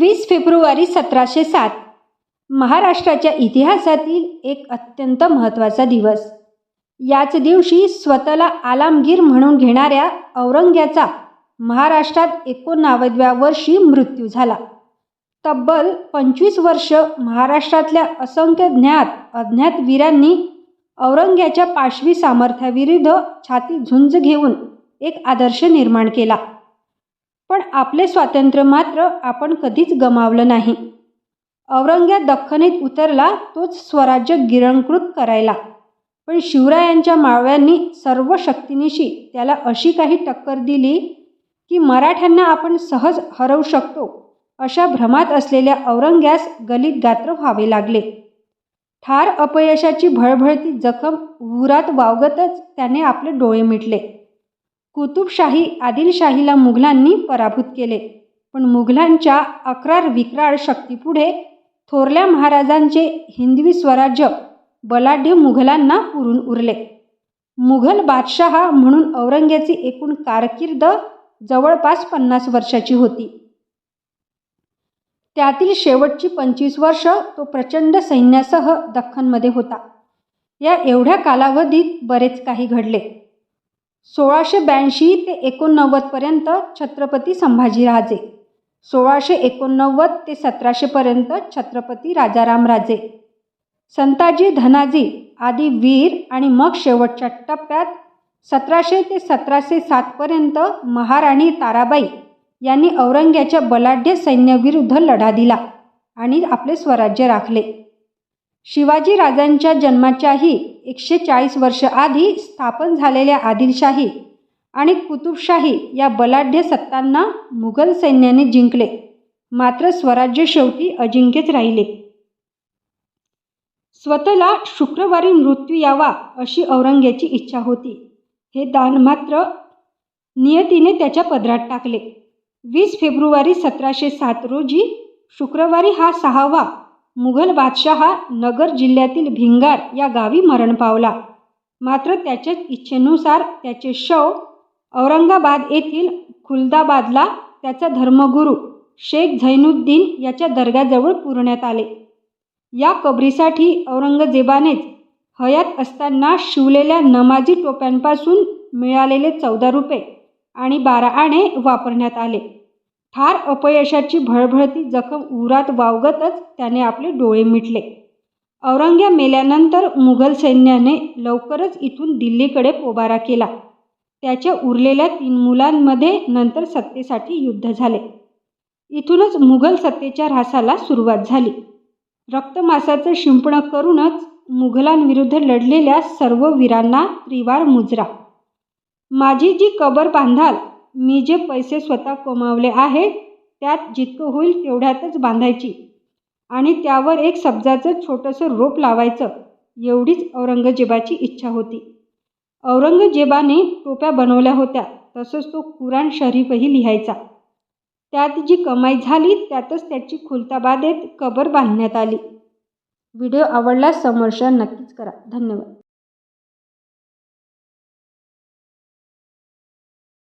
वीस फेब्रुवारी सतराशे सात. महाराष्ट्राच्या इतिहासातील एक अत्यंत महत्त्वाचा दिवस. याच दिवशी स्वतःला आलामगीर म्हणून घेणाऱ्या औरंग्याचा महाराष्ट्रात एकोणावद्व्या वर्षी मृत्यू झाला. तब्बल पंचवीस वर्ष महाराष्ट्रातल्या असंख्य ज्ञात अज्ञात वीरांनी औरंग्याच्या पाशवी सामर्थ्याविरुद्ध छाती झुंज घेऊन एक आदर्श निर्माण केला. पण आपले स्वातंत्र्य मात्र आपण कधीच गमावलं नाही. औरंग्या दख्खनीत उतरला तोच स्वराज्य गिरणकृत करायला. पण शिवरायांच्या मावळ्यांनी सर्व शक्तीनिशी त्याला अशी काही टक्कर दिली की मराठ्यांना आपण सहज हरवू शकतो अशा भ्रमात असलेल्या औरंग्यास गलित गात्र व्हावे लागले. ठार अपयशाची भळभळती जखम उरात वावगतच त्याने आपले डोळे मिटले. कुतुबशाही आदिलशाहीला मुघलांनी पराभूत केले. पण मुघलांच्या अक्रार विक्राळ शक्तीपुढे थोरल्या महाराजांचे हिंदवी स्वराज्य बलाढ्य मुघलांना पुरून उरले. मुघल बादशाह म्हणून औरंगेची एकूण कारकीर्द जवळपास पन्नास वर्षाची होती. त्यातील शेवटची पंचवीस वर्ष तो प्रचंड सैन्यासह दख्खनमध्ये होता. या एवढ्या कालावधीत बरेच काही घडले. सोळाशे ब्याऐंशी ते एकोणनव्वदपर्यंत छत्रपती संभाजीराजे सोळाशे एकोणनव्वद ते सतराशेपर्यंत छत्रपती राजारामराजे संताजी धनाजी आदी वीर आणि मग शेवटच्या टप्प्यात सतराशे ते सतराशे सातपर्यंत महाराणी ताराबाई यांनी औरंग्याच्या बलाढ्य सैन्याविरुद्ध लढा दिला आणि आपले स्वराज्य राखले. शिवाजी राजांच्या जन्माच्याही एकशे चाळीस वर्ष आधी स्थापन झालेल्या आदिलशाही आणि कुतुबशाही या बलाढ्य सत्तांना मुघल सैन्याने जिंकले. मात्र स्वराज्य शेवटी अजिंक्यच राहिले. स्वतःला शुक्रवारी मृत्यू यावा अशी औरंग्याची इच्छा होती. हे दान मात्र नियतीने त्याच्या पदरात टाकले. वीस फेब्रुवारी सतराशे सात रोजी शुक्रवारी हा सहावा मुघल बादशहा नगर जिल्ह्यातील भिंगार या गावी मरण पावला. मात्र त्याच्याच इच्छेनुसार त्याचे शव औरंगाबाद येथील खुलदाबादला त्याचा धर्मगुरू शेख झैनुद्दीन याच्या दर्ग्याजवळ पुरण्यात आले. या कबरीसाठी औरंगजेबानेच हयात असताना शिवलेल्या नमाजी टोप्यांपासून मिळालेले चौदा रुपये आणि बारा आणे वापरण्यात आले. ठार अपयशाची भळभळती जखम उरात वावगतच त्याने आपले डोळे मिटले. औरंग्या मेल्यानंतर मुघल सैन्याने लवकरच इथून दिल्लीकडे पोबारा केला. त्याच्या उरलेल्या तीन मुलांमध्ये नंतर सत्तेसाठी युद्ध झाले. इथूनच मुघल सत्तेच्या ऱ्हासाला सुरुवात झाली. रक्तमासाचं शिंपणं करूनच मुघलांविरुद्ध लढलेल्या सर्व वीरांना त्रिवार मुजरा. माझी जी कबर बांधाल मी जे पैसे स्वतः कमावले आहेत त्यात जितकं होईल तेवढ्यातच बांधायची. आणि त्यावर एक सब्जाचं छोटंसं रोप लावायचं एवढीच औरंगजेबाची इच्छा होती. औरंगजेबाने टोप्या बनवल्या होत्या तसंच तो कुराण शरीफही लिहायचा. त्यात जी कमाई झाली त्यातच त्याची खुलताबादेत कबर बांधण्यात आली. व्हिडिओ आवडला समर्शन नक्कीच करा. धन्यवाद.